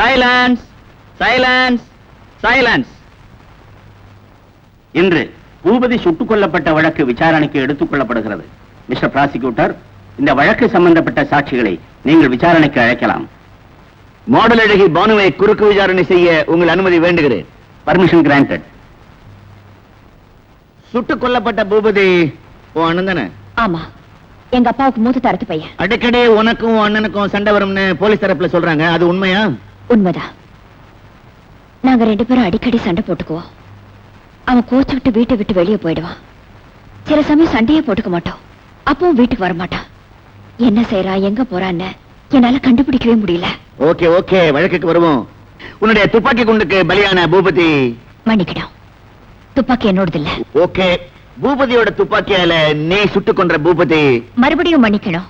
Silence silence silence இன்று பூபதி சுட்டுக் கொல்லப்பட்ட வழக்கு விசாரணைக்கு எடுத்துக் கொள்ளப்படுகிறது. மிஸ்டர் பிராசிக்யூட்டர் இந்த வழக்கு சம்பந்தப்பட்ட சாட்சிகளை நீங்கள் விசாரணைக்கு அழைக்கலாம். மாடல் அழகி பானுவை குறுக்கு விசாரணை செய்ய உங்கள் அனுமதி வேண்டுகிறேன். பர்மிஷன் கிராண்டட் சுட்டுக் கொல்லப்பட்ட பூபதி உன் அண்ணன் தானே? ஆமா. எங்க அப்பாவுக்கு மூத்த தரத்து பையன். அடிக்கடி உனக்கும் உன் அண்ணனுக்கும் சண்டை வரும்னு போலீஸ் தரப்புல சொல்றாங்க. அது உண்மையா? உண்மைதான். நாங்க ரெண்டு பேரும் அடிக்கடி சண்டை போட்டுக்குவோம். அவன் கோச்சு விட்டு வீட்டை விட்டு வெளியே போயிடுவான். சில சமயம் சண்டையே போட்டுக்க மாட்டோம். அப்பவும் வீட்டுக்கு வர மாட்டான். என்ன செய்யறா எங்க போறான்னு என்னால கண்டுபிடிக்கவே முடியல. ஓகே ஓகே வழக்குக்கு வருவோம். உன்னுடைய துப்பாக்கி குண்டுக்கு பலியான பூபதி. மன்னிக்கிடும் துப்பாக்கி என்னோடது இல்ல ஓகே பூபதியோட துப்பாக்கியால நீ சுட்டுக் கொன்ற பூபதி. மறுபடியும் மன்னிக்கணும்.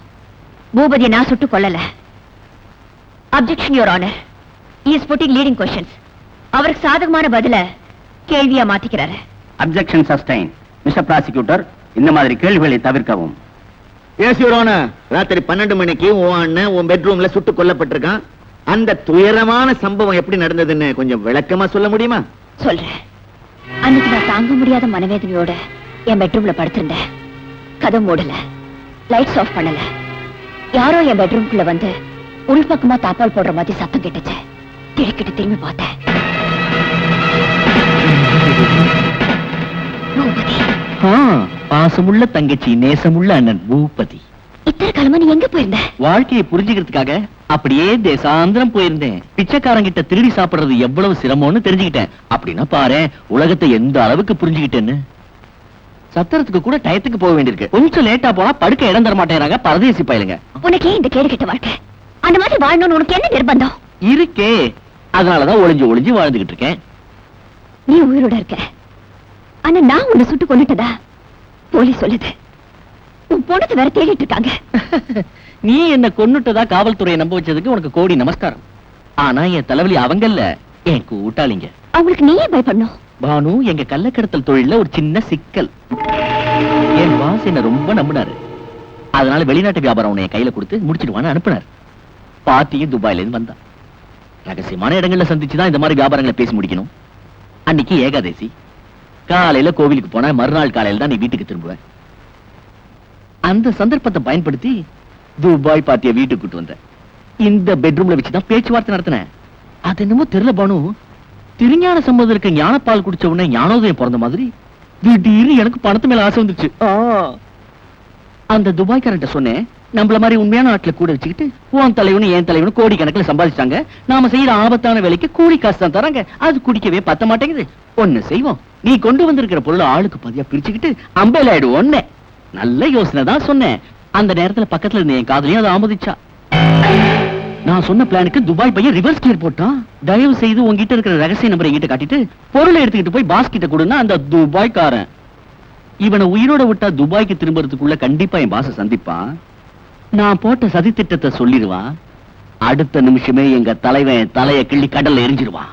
பூபதியை நான் சுட்டு கொல்லல. Objection your honour is putting leading questions அவருக்கு சாதகமான பதில கேள்வியா மாத்திக்கிறாரு. அப்ஜெக்ஷன் சஸ்டைன் மிஸ்டர் ப்ராசிக்யூட்டர் இந்த மாதிரி கேள்விகளை தவிர்க்கவும். எஸ் யுவர் ராத்திரி பன்னெண்டு மணிக்கு உன் அண்ணன் உன் பெட்ரூம்ல சுட்டுக் கொல்லப்பட்டிருக்கான். அந்த துயரமான சம்பவம் எப்படி நடந்ததுன்னு கொஞ்சம் விளக்கமா சொல்ல முடியுமா? சொல்றேன். அன்னைக்கு நான் தாங்க முடியாத மனவேதனையோட என் பெட்ரூம்ல படுத்திருந்தேன். கதவு மூடல. லைட்ஸ் ஆஃப் பண்ணல. யாரோ என் பெட்ரூம்குள்ள வந்து உள்பக்கமா தாப்பால் போடுற மாதிரி சத்தம் கேட்டுச்சு. திடுக்கிட்டு திரும்பி பார்த்தேன் பாசமுள்ள தங்கச்சி நேசமுள்ள அண்ணன் பூபதி. இத்தனை காலமா நீ எங்க போயிருந்த? வாழ்க்கையை புரிஞ்சுக்கிறதுக்காக அப்படியே தேசாந்திரம் போயிருந்தேன். பிச்சைக்காரங்கிட்ட திருடி சாப்பிடுறது எவ்வளவு சிரமம்னு தெரிஞ்சுக்கிட்டேன். அப்படின்னா பாரு உலகத்தை எந்த அளவுக்கு புரிஞ்சுக்கிட்டேன்னு. சத்திரத்துக்கு கூட டயத்துக்கு போக வேண்டியிருக்கு. கொஞ்சம் லேட்டா போனா படுக்க இடம் தர மாட்டேங்கிறாங்க பரதேசி பயலுங்க. உனக்கே இந்த கேடு கெட்ட வாழ்க்கை? அந்த மாதிரி வாழணும்னு உனக்கு என்ன நிர்பந்தம்? இருக்கே. அதனாலதான் ஒளிஞ்சு ஒளிஞ்சு வாழ்ந்துகிட்டு இருக்கேன். நீ உயிரோட இருக்க. ஆனா நான் உன்னை சுட்டு கொண்டுட்டதா போலீஸ் சொல்லுது. உன் பொண்ணத்தை வேற தேடிட்டு இருக்காங்க. நீ என்ன கொன்னுட்டதா காவல்துறையை நம்ப வச்சதுக்கு உனக்கு கோடி நமஸ்காரம். ஆனா என் தலைவலி அவங்கல்ல என் கூட்டாளிங்க. அவங்களுக்கு நீயே பயப்படணும்? பானு எங்க கள்ளக்கடத்தல் தொழில்ல ஒரு சின்ன சிக்கல். என் பாஸ் என்ன ரொம்ப நம்பினாரு. அதனால வெளிநாட்டு வியாபாரம் உன்னை கையில கொடுத்து முடிச்சிடுவான்னு அனுப்புனார். பாட்டியும் துபாயில இருந்து வந்தா ரகசியமான இடங்கள்ல சந்திச்சுதான் இந்த மாதிரி வியாபாரங்களை பேசி முடிக்கணும். அன்னைக்கு ஏகாதசி. காலையில கோவிலுக்கு போன மறுநாள் காலையில தான் நீ வீட்டுக்கு திரும்புவ. அந்த சந்தர்ப்பத்தை பயன்படுத்தி துபாய் பாத்திய வீட்டுக்கு கூட்டு வந்த. இந்த பெட்ரூம்ல வச்சுதான் பேச்சுவார்த்தை நடத்தின. அது என்னமோ தெரியல பானு. திருஞான சம்பந்தருக்கு ஞானப்பால் குடிச்ச உடனே ஞானோதயம் பிறந்த மாதிரி திடீர்னு எனக்கு பணத்து மேல ஆசை வந்துருச்சு. அந்த துபாய்க்காரன்ட்ட சொன்னேன் நம்மள மாதிரி உண்மையான ஆட்களை கூட வச்சுக்கிட்டு உன் தலைவனு என் தலைவனு கோடி கணக்கில் சம்பாதிச்சாங்க நாம செய்யற ஆபத்தான வேலைக்கு கூலி காசு தான் தராங்க. அது குடிக்கவே பத்த மாட்டேங்குது. ஒன்னு செய்வோம். நீ கொண்டு வந்திருக்கிற பொருளை ஆளுக்கு பதியா பிரிச்சுக்கிட்டு அம்பையில ஆயிடு நல்ல யோசனை தான் சொன்னேன். அந்த நேரத்துல பக்கத்துல இருந்த என் காதலையும் அதை ஆமோதிச்சா. நான் சொன்ன பிளானுக்கு துபாய் பையன் ரிவர்ஸ் கியர் போட்டான். தயவு செய்து உங்ககிட்ட இருக்கிற ரகசிய நம்பரை என்கிட்ட காட்டிட்டு பொருளை எடுத்துக்கிட்டு போய் பாஸ் கிட்ட கொடுன்னா அந்த துபாய்க்காரன். இவனை உயிரோட விட்டா துபாய்க்கு திரும்புறதுக்குள்ள கண்டிப்பா என் பாச சந்திப்பான். நான் போட்ட சதி திட்டத்தை சொல்லிடுவான். அடுத்த நிமிஷமே எங்க தலைவன் தலைய கிள்ளி கடல்ல எரிஞ்சிருவான்.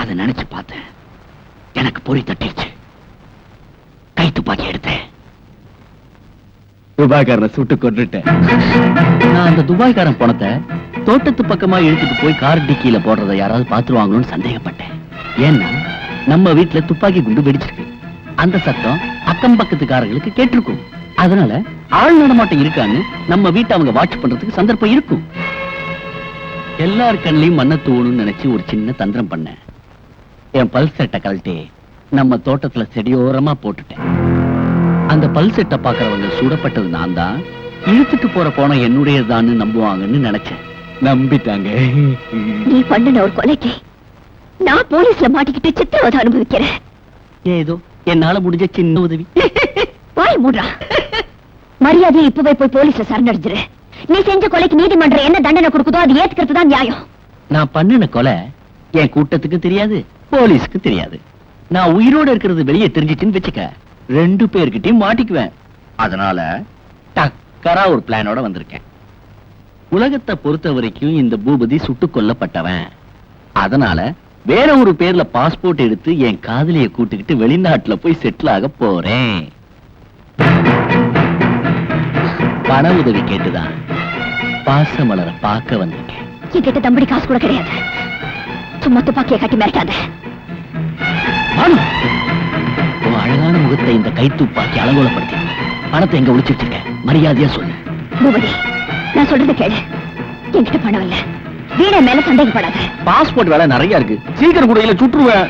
அதை நினைச்சு பார்த்தேன். எனக்கு பொறி தட்டிடுச்சு கை துப்பாக்கி எடுத்தேன். துபாய்க்காரனை சுட்டு கொண்டுட்டேன் நான் அந்த துபாய்க்காரன் பணத்தை தோட்டத்து பக்கமா இழுத்துட்டு போய் கார் டிக்கியில போடுறத யாராவது பாத்துருவாங்களோன்னு சந்தேகப்பட்டேன். ஏன்னா நம்ம வீட்டுல துப்பாக்கி குண்டு வெடிச்சிருக்கு. அந்த சத்தம் அக்கம் பக்கத்துக்காரங்களுக்கு கேட்டிருக்கும். அதனால ஆள் நடமாட்டம் இருக்கான்னு நம்ம வீட்டை அவங்க வாட்ச் பண்றதுக்கு சந்தர்ப்பம் இருக்கும். எல்லார் கண்ணையும் மண்ண தூணும்னு நினைச்சு ஒரு சின்ன தந்திரம் பண்ணேன். என் பல் செட்டை கழட்டி நம்ம தோட்டத்துல செடியோரமா போட்டுட்டேன். அந்த பல் செட்டை பாக்குறவங்க சுடப்பட்டது நான் தான். இழுத்துட்டு போற போன என்னுடையதான்னு நம்புவாங்கன்னு நினைச்சேன். நம்பிட்டாங்க. நீ பண்ணின ஒரு கொலைக்கு நான் போலீஸ்ல மாட்டிக்கிட்டு சித்திரவதை அனுபவிக்கிறேன். ஏதோ என்னால முடிஞ்ச சின்ன உதவி. வாய் மூடுறா. மரியாதையை இப்பவே போய் போலீஸ்ல சரணடைஞ்சிரு. நீ செஞ்ச கொலைக்கு நீதிமன்றம் என்ன தண்டனை கொடுக்குதோ அது ஏத்துக்கிறது தான் நியாயம். நான் பண்ணின கொலை என் கூட்டத்துக்கு தெரியாது போலீஸ்க்கு தெரியாது. நான் உயிரோட இருக்கிறது வெளியே தெரிஞ்சிச்சுன்னு வச்சுக்க ரெண்டு பேர்கிட்டயும் மாட்டிக்குவேன். அதனால டக்கரா ஒரு பிளானோட வந்திருக்கேன். உலகத்தை பொறுத்த வரைக்கும் இந்த பூபதி சுட்டுக் கொல்லப்பட்டவன். அதனால வேற ஒரு பேர்ல பாஸ்போர்ட் எடுத்து என் காதலிய கூட்டுக்கிட்டு வெளிநாட்டுல போய் செட்டில் ஆக போறேன். பண உதவி கேட்டுதான் பாசமலரை பார்க்க வந்திருக்கேன். என்கிட்ட தம்படி காசு கூட கிடையாது. சும்மா துப்பாக்கியை கட்டி மிரட்டாத. உன் அழகான முகத்தை இந்த கைத்துப்பாக்கி அலங்கோலப்படுத்தி பணத்தை எங்க ஒளிச்சு வச்சிருக்க? மரியாதையா சொல்லு. பூபதி நான் சொல்றது கேளு. என்கிட்ட பணம் இல்ல. வீணை மேல சந்தேகப்படாத. பாஸ்போர்ட் வேலை நிறைய இருக்கு. சீக்கிரம் கூட இல்ல சுற்றுவேன்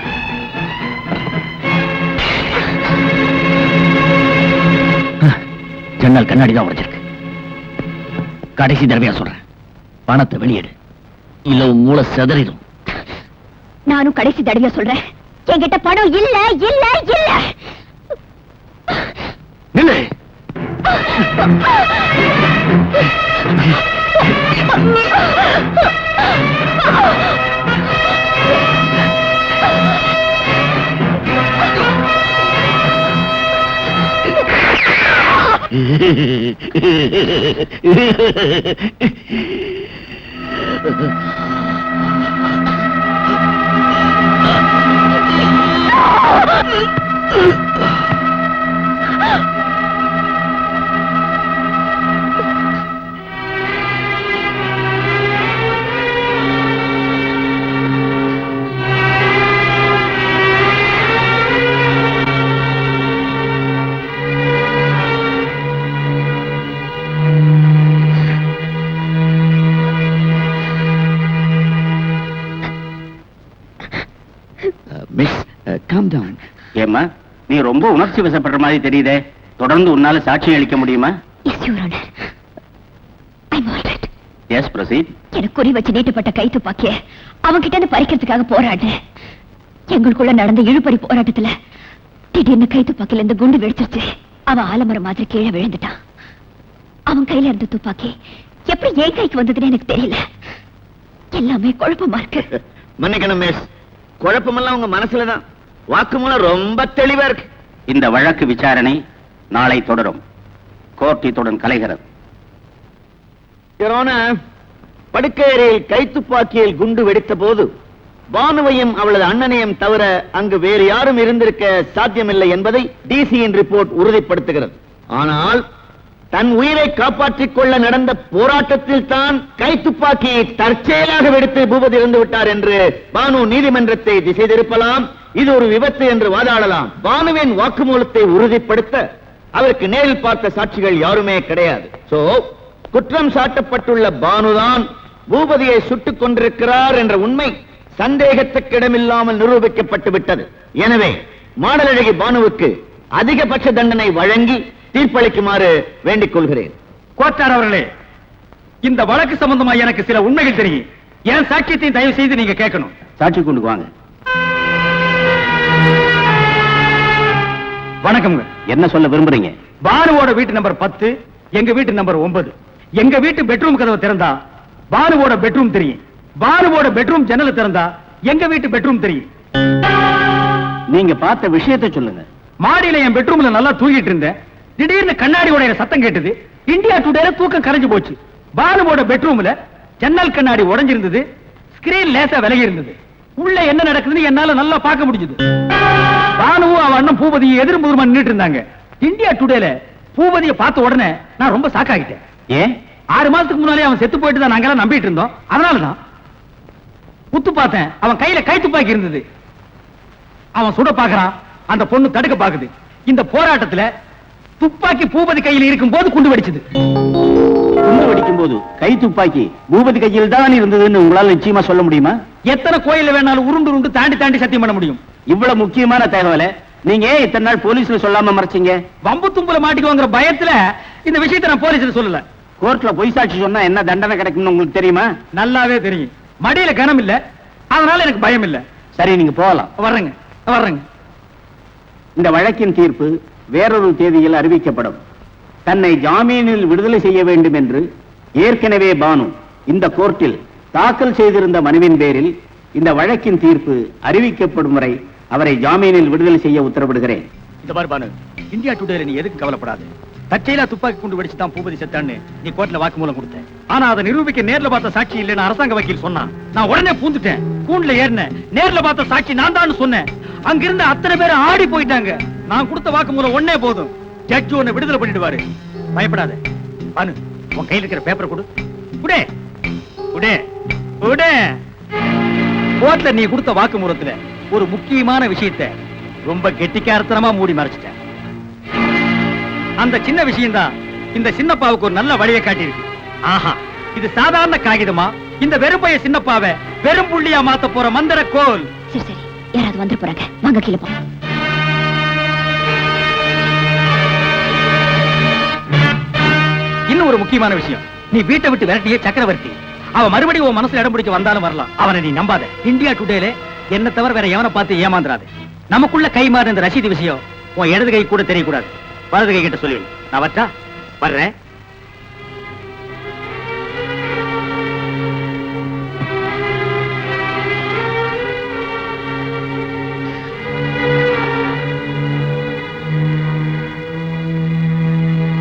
ஜன்னல் கண்ணாடி தான் உடைச்சிருக்கு கடைசி தடவையா சொல்றேன். பணத்தை வெளியேடு. இல்ல உன் மூளை செதறிடும். நானும் கடைசி தடவையா சொல்றேன். என்கிட்ட பணம் இல்ல இல்ல இல்ல. நில்லு. Ugh! ரொம்ப உணர்ச்சி வசப்படுற மாதிரி தெரியுதே. தொடர்ந்து உன்னால சாட்சி அளிக்க முடியுமா? எஸ் பிரசீத் எனக்கு குறி வச்சு நீட்டப்பட்ட கை துப்பாக்கிய அவன்கிட்ட இருந்து பறிக்கிறதுக்காக போராடினேன் எங்களுக்குள்ள நடந்த இழுபறி போராட்டத்துல திடீர்னு கை துப்பாக்கில இருந்து குண்டு வெடிச்சிருச்சு. அவன் ஆலமரம் மாதிரி கீழே விழுந்துட்டான். அவன் கையில இருந்த துப்பாக்கி எப்படி என் கைக்கு வந்ததுன்னு எனக்கு தெரியல. எல்லாமே குழப்பமா இருக்கு. மன்னிக்கணும் மிஸ் குழப்பமெல்லாம் உங்க மனசுலதான். வாக்குமூலம் ரொம்ப தெளிவா இருக்கு. இந்த வழக்கு விசாரணை நாளை தொடரும். கோர்ட் இத்துடன் கலைகிறது படுக்கையறையில் கைத்துப்பாக்கியில் குண்டு வெடித்த போது பானுவையும் அவளது அண்ணனையும் தவிர அங்கு வேறு யாரும் இருந்திருக்க சாத்தியமில்லை என்பதை டிசியின் ரிப்போர்ட் உறுதிப்படுத்துகிறது. ஆனால் தன் உயிரை காப்பாற்றிக் கொள்ள நடந்த போராட்டத்தில் தான் கைத்துப்பாக்கியை தற்செயலாக வெடித்து பூபதி இறந்து விட்டார் என்று பானு நீதிமன்றத்தை திசை திருப்பலாம். இது ஒரு விபத்து என்று வாதாடலாம். பானுவின் வாக்குமூலத்தை உறுதிப்படுத்த அவருக்கு நேரில் பார்த்த சாட்சிகள் யாருமே கிடையாது. சோ குற்றம் சாட்டப்பட்டுள்ள பானுதான் பூபதியை சுட்டுக் கொண்டிருக்கிறார் என்ற உண்மை சந்தேகத்துக்கிடமில்லாமல் நிரூபிக்கப்பட்டு விட்டது. எனவே மாடலழகி பானுவுக்கு அதிகபட்ச தண்டனை வழங்கி தீர்ப்பளிக்குமாறு வேண்டிக் கொள்கிறேன். கோட்டார் அவர்களே இந்த வழக்கு சம்பந்தமா எனக்கு சில உண்மைகள் தெரியும். என் சாட்சியத்தையும் தயவு செய்து நீங்க கேட்கணும். சாட்சி கொண்டு வாங்க. வணக்கம்ங்க. என்ன சொல்ல விரும்புறீங்க? பானுவோட வீட்டு நம்பர் பத்து எங்க வீட்டு நம்பர் ஒன்பது. எங்க வீட்டு பெட்ரூம் கதவை திறந்தா பானுவோட பெட்ரூம் தெரியும். பானுவோட பெட்ரூம் ஜன்னலை திறந்தா எங்க வீட்டு பெட்ரூம் தெரியும். நீங்க பார்த்த விஷயத்தை சொல்லுங்க. மாடியில என் பெட்ரூம்ல நல்லா தூங்கிட்டு இருந்தேன். திடீர்னு கண்ணாடி உடையிற சத்தம் கேட்டது. இந்தியா டுடேல தூக்கம் கரைஞ்சு போச்சு. பானுவோட பெட்ரூம்ல ஜன்னல் கண்ணாடி உடைஞ்சிருந்தது. ஸ்கிரீன் லேசா விலகி இருந்தது. உள்ள என்ன நடக்குதுன்னு என்னால நல்லா பார்க்க முடிஞ்சது. பானுவும் அவன் அண்ணன் பூபதியும் எதிரும் புதிரமா நின்னுட்டு இருந்தாங்க. இந்தியா டுடேல பூபதியை பார்த்த உடனே நான் ரொம்ப சாக்காகிட்டேன் ஏன்? ஆறு மாசத்துக்கு முன்னாலே அவன் செத்து போயிட்டு தான் நாங்கெல்லாம் நம்பிட்டு இருந்தோம். அதனாலதான் உத்து பார்த்தேன். அவன் கையில கை துப்பாக்கி இருந்தது. அவன் சுட பாக்குறான் அந்த பொண்ணு தடுக்க பாக்குது இந்த போராட்டத்துல துப்பாக்கி பூபதி கையில் இருக்கும் போது குண்டு வெடிச்சது. குண்டு வெடிக்கும் போது கை துப்பாக்கி பூபதி கையில் தான் இருந்ததுன்னு உங்களால நிச்சயமா சொல்ல முடியுமா? எத்தனை கோயில்ல வேணாலும் உருண்டு உருண்டு தாண்டி தாண்டி சத்தியம் பண்ண முடியும். இவ்வளவு முக்கியமான தகவலை நீங்க ஏன் இத்தனை நாள் போலீஸ்ல சொல்லாம மறைச்சீங்க? வம்பு தும்புல மாட்டிக்குவாங்கிற பயத்துல இந்த விஷயத்தை நான் போலீஸ்ல சொல்லல. கோர்ட்ல பொய் சாட்சி சொன்னா என்ன தண்டனை கிடைக்கும்னு உங்களுக்கு தெரியுமா? நல்லாவே தெரியும். மடியில கனம் இல்ல. அதனால எனக்கு பயம் இல்ல. சரி நீங்க போகலாம். வர்றேங்க. வர்றேங்க. இந்த வழக்கின் தீர்ப்பு வேறொரு தேதியில் அறிவிக்கப்படும். தன்னை ஜாமீனில் விடுதலை செய்ய வேண்டும் என்று ஏற்கனவே பானு இந்த கோர்ட்டில் தாக்கல் செய்திருந்த மனுவின் பேரில் இந்த வழக்கின் தீர்ப்பு அறிவிக்கப்படும் வரை அவரை ஜாமீனில் விடுதலை செய்ய உத்தரவிடுகிறேன். இந்த மாதிரி பானு இந்தியா டுடேல நீ எதுக்கு கவலைப்படாது. தற்செயலா துப்பாக்கி குண்டு வெடிச்சு தான் பூபதி செத்தான்னு நீ கோர்ட்ல வாக்குமூலம் கொடுத்த ஆனா அதை நிரூபிக்க நேர்ல பார்த்த சாட்சி இல்லைன்னு அரசாங்க வக்கீல் சொன்னான். நான் உடனே பூந்துட்டேன். கூண்டுல ஏறினேன். நேர்ல பார்த்த சாட்சி நான் தான் சொன்னேன். அங்கிருந்த அத்தனை பேரும் ஆடி போயிட்டாங்க. நான் கொடுத்த வாக்குமூலம் ஒன்னே போதும். ஜட்ஜ் உன்னை விடுதலை பண்ணிடுவாரு. பயப்படாத. பானு உன் கையில இருக்கிற பேப்பரை கொடு. குடே. குடே. விடு. கோர்ட்ல நீ கொடுத்த வாக்குமூலத்துல ஒரு முக்கியமான விஷயத்தை ரொம்ப கெட்டிக்காரத்தனமா மூடி மறைச்சிட்ட அந்த சின்ன விஷயம்தான் இந்த சின்னப்பாவுக்கு ஒரு நல்ல வழியை காட்டியிருக்கு. ஆஹா இது சாதாரண காகிதமா? இந்த வெறுப்பைய சின்னப்பாவை வெறும் புள்ளியா மாத்த போற மந்திர கோல். சரி சரி. யாராவது வந்துட போறாங்க. வாங்க கீழே போ இன்னும் ஒரு முக்கியமான விஷயம். நீ வீட்டை விட்டு விரட்டிய சக்கரவர்த்தி. அவ மறுபடியும் உன் மனசுல இடம் பிடிச்சு வந்தாலும் வரலாம். அவனை நீ நம்பாத. இந்தியா டுடேல என்ன தவிர வேற எவனை பார்த்து ஏமாந்துறாது? நமக்குள்ள கை மாறு இந்த ரசீது விஷயம் உன் இடது கை கூட தெரியக்கூடாது. வலது கை கிட்ட சொல்லி நான் வச்சா வர்றேன்.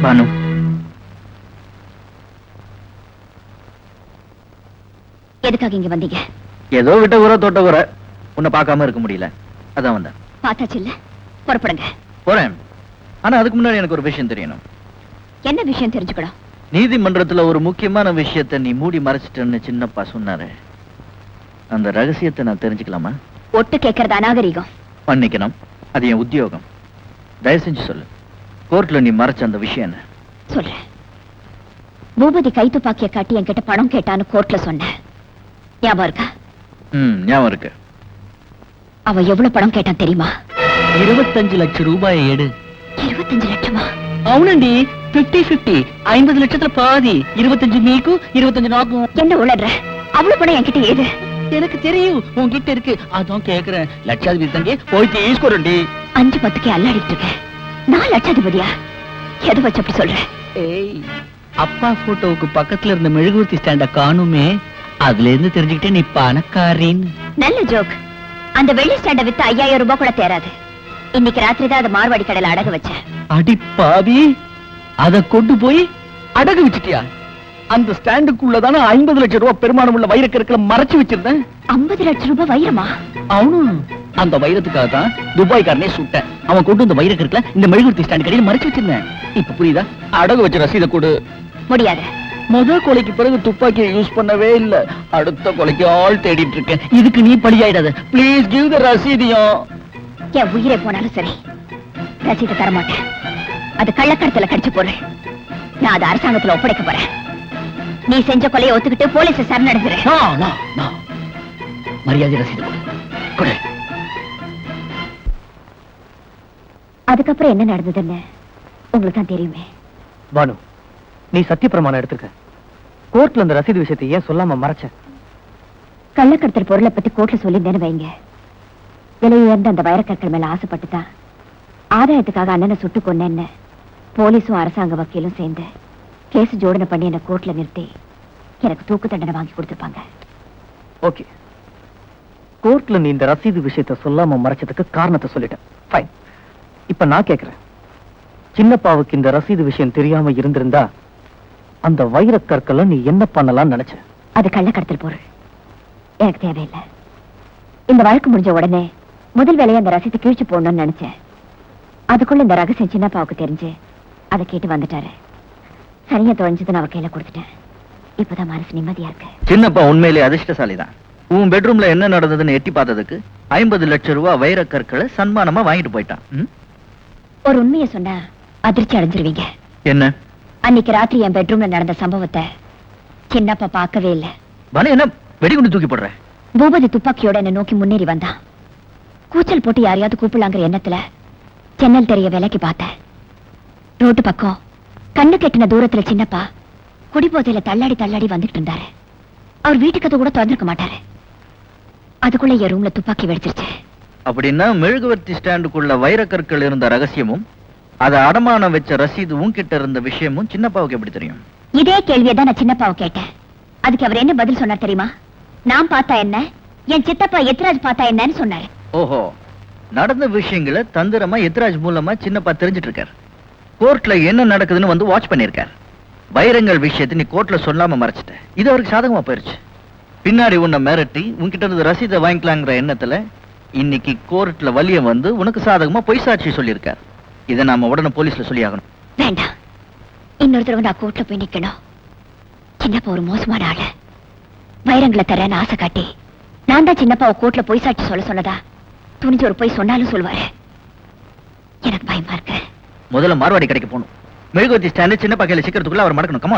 பானு. எதுக்காக இங்க வந்தீங்க? ஏதோ விட்ட குறை தொட்ட குறை. உன்னை பார்க்காம இருக்க முடியல. அதான் வந்தேன். பார்த்தாச்சு இல்ல? புறப்படுங்க. போறேன். ஆனா அதுக்கு முன்னாடி எனக்கு ஒரு விஷயம் தெரியணும். என்ன விஷயம் தெரிஞ்சுக்கணும்? நீதிமன்றத்துல ஒரு முக்கியமான விஷயத்தை நீ மூடி மறைச்சிட்டேன்னு சின்னப்பா சொன்னாரு. அந்த ரகசியத்தை நான் தெரிஞ்சுக்கலாமா? ஒட்டு கேட்கறது அநாகரிகம். மன்னிக்கணும் அது என் உத்தியோகம். தயவு செஞ்சு சொல்லு. கோர்ட்ல நீ மறைச்ச அந்த விஷயம் என்ன? சொல்றேன். பூபதி கைத்துப்பாக்கிய காட்டி என்கிட்ட பணம் கேட்டான்னு கோர்ட்ல சொன்னேன் ஞாபகம் இருக்கா? ம் ஞாபகம் இருக்கு. அவன் எவ்வளவு பணம் கேட்டான் தெரியுமா இருபத்தஞ்சு லட்சம் ரூபாயை எடு இருபத்தஞ்சு லட்சமா అవునండి ఫిఫ్టీ ఫిఫ్టీ ఐంపది లక్షల పాది ఇరవై మీకు ఇరవై నాకు என்ன உளற அவ்வளவு பணம் என்கிட்ட ஏது எனக்கு தெரியும் உன்கிட்ட இருக்கு அதான் கேக்குறேன் லட்சாதிபதி தங்கி போய் தீஸ்கோரண்டி அஞ்சு பத்துக்கு அல்லாடிட்டு இருக்கேன் நான் லட்சாதிபதியா எதை வச்சு அப்படி சொல்றேன் ஏய் அப்பா போட்டோவுக்கு பக்கத்துல இருந்த மெழுகுவர்த்தி ஸ்டாண்ட காணுமே அதுல இருந்து தெரிஞ்சுக்கிட்டே நீ பணக்காரின்னு நல்ல ஜோக் அந்த வெள்ளி ஸ்டாண்ட வித்து ஐயாயிரம் ரூபாய் கூட தேராது இன்னைக்கு ராத்திரி தான் அதை மார்வாடி கடையில அடகு வச்சேன் அடி பாவி அத கொண்டு போய் அடகு வச்சிட்டியா? அந்த ஸ்டாண்டுக்குள்ளதான ஐம்பது லட்சம் ரூபாய் பெருமானம் உள்ள வைரக்கற்களை மறைச்சு வச்சிருந்தேன். ஐம்பது லட்சம் ரூபாய் வைரமா? அவனு. அந்த வைரத்துக்காக தான் துபாய்க்காரனே சுட்டேன். அவன் கொண்டு வந்த வைரக்கற்களை இந்த மெழுகுவர்த்தி ஸ்டாண்ட் கடையில் மறைச்சு வச்சிருந்தேன். இப்ப புரியுதா? அடகு வச்ச ரசீதை கொடு. முடியாது. முத கொலைக்கு பிறகு துப்பாக்கியை யூஸ் பண்ணவே இல்ல. அடுத்த கொலைக்கு ஆள் தேடிட்டு இருக்கேன். இதுக்கு நீ பலியாயிடாத. ப்ளீஸ் கிவ் த ரசீதியம் என் உயிரே போனாலும் சரி. ரசீதை தர மாட்டேன் அது கள்ளக்கடத்துல கடிச்சு பொருள் நான் அதை அரசாங்கத்துல ஒப்படைக்க போறேன். நீ செஞ்ச கொலையை ஒத்துக்கிட்டு போலீஸ் சரணடைஞ்சிரு. மரியாதை ரசீது. கொடு. அதுக்கப்புறம் என்ன நடந்ததுன்னு உங்களுக்கு தான் தெரியுமே. பானு நீ சத்தியப்பிரமாணம் எடுத்துக்க கோர்ட்ல அந்த ரசீது விஷயத்தை ஏன் சொல்லாம மறைச்ச? கள்ளக்கடத்தல் பொருளை பத்தி கோர்ட்ல சொல்லியிருந்தேன்னு வைங்க. விலை உயர்ந்த அந்த வைரக்கற்கள் மேல ஆசைப்பட்டு தான் ஆதாயத்துக்காக அண்ணனை சுட்டு கொன்னேன்னு போலீஸும் அரசாங்க வக்கீலும் சேர்ந்து கேஸ் ஜோடனை பண்ணி என்ன கோர்ட்ல நிறுத்தி எனக்கு தூக்கு தண்டனை வாங்கி கொடுத்துருப்பாங்க. ஓகே. கோர்ட்ல நீ இந்த ரசீது விஷயத்தை சொல்லாம மறைச்சதுக்கு காரணத்தை சொல்லிட்டேன். ஃபைன் இப்ப நான் கேக்குறேன். சின்னப்பாவுக்கு இந்த ரசீது விஷயம் தெரியாம இருந்திருந்தா அந்த வைரக் கற்களை நீ என்ன பண்ணலாம்னு நினைச்ச? அது கள்ளக்கடத்தல் பொருள் எனக்கு தேவையில்லை. இந்த வழக்கு முடிஞ்ச உடனே முதல் வேலையை அந்த ரசீதை கிழிச்சு போடணும்னு நினைச்சேன் அதுக்குள்ள இந்த ரகசியம் சின்னப்பாவுக்கு தெரிஞ்சு அதை கேட்டு வந்துட்டாரு. சரியா தொலைஞ்சது நான் அவ கையில கொடுத்துட்டேன். இப்பதான் மனசு நிம்மதியா இருக்கு. சின்னப்பா உண்மையிலே அதிர்ஷ்டசாலி தான் உன் பெட்ரூம்ல என்ன நடந்ததுன்னு எட்டி பார்த்ததுக்கு ஐம்பது லட்சம் ரூபாய் வைர கற்களை சன்மானமா வாங்கிட்டு போயிட்டான்? ஒரு உண்மையை சொன்னா அதிர்ச்சி அடைஞ்சிருவீங்க. என்ன? அன்னைக்கு ராத்திரி என் பெட்ரூம்ல நடந்த சம்பவத்தை சின்னப்பா பார்க்கவே இல்லை. பானு என்ன வெடிகுண்டு தூக்கி போடுற? பூபதி துப்பாக்கியோட என்ன நோக்கி முன்னேறி வந்தான் கூச்சல் போட்டு யாரையாவது கூப்பிடலாங்கிற எண்ணத்துல ஜன்னல் தெரிய விலைக்கு பார்த்தேன் ரோட்டு பக்கம் கண்ணு கெட்டின தூரத்துல சின்னப்பா குடிபோதையில தள்ளாடி தள்ளாடி வந்துட்டு இருந்தாரு. அவர் வீட்டுக்கு அது கூட திறந்திருக்க மாட்டாரு. அதுக்குள்ள என் ரூம்ல துப்பாக்கி வெடிச்சிருச்சு. அப்படின்னா மெழுகுவர்த்தி ஸ்டாண்டுக்குள்ள வைரக்கற்கள் இருந்த ரகசியமும் அதை அடமானம் வச்ச ரசீது உன்கிட்ட இருந்த விஷயமும் சின்னப்பாவுக்கு எப்படி தெரியும்? இதே கேள்வியை தான் நான் சின்னப்பாவை கேட்டேன். அதுக்கு அவர் என்ன பதில் சொன்னார் தெரியுமா? நான் பார்த்தா என்ன? என் சித்தப்பா எத்ராஜ் பார்த்தா என்னன்னு சொன்னாரு. ஓஹோ. நடந்த விஷயங்களை தந்திரமா எத்ராஜ் மூலமா சின்னப்பா தெரிஞ்சிட்டு இருக்கார் கோர்ட்ல என்ன நடக்குதுன்னு வந்து வாட்ச் பண்ணிருக்கார் வைரங்கள் விஷயத்தை நீ கோர்ட்ல சொல்லாம மறைச்சிட்ட. இது அவருக்கு சாதகமா போயிருச்சு. பின்னாடி உன்னை மிரட்டி உன்கிட்ட இருந்து ரசீதை வாங்கிக்கலாங்கிற எண்ணத்துல இன்னைக்கு கோர்ட்ல வலிய வந்து உனக்கு சாதகமா பொய் சாட்சி சொல்லியிருக்கார். இதை நாம உடனே போலீஸ்ல சொல்லியாகணும். வேண்டாம். இன்னொரு தடவை நான் போய் நிக்கணும். சின்னப்பா ஒரு மோசமான ஆளு. வைரங்களை தரேன்னு ஆசை காட்டி. நான் தான் சின்னப்பாவை கோர்ட்ல பொய் சாட்சி சொல்ல சொன்னதா? துணிஞ்சு ஒரு பொய் சொன்னாலும் சொல்லுவாரு எனக்கு பயமா இருக்கு. முதல்ல மார்வாடி கடைக்கு போகணும். மெழுகுவத்தி ஸ்டாண்டு சின்ன பக்கையில சிக்கிறதுக்குள்ள அவர் மடக்கணும். கமா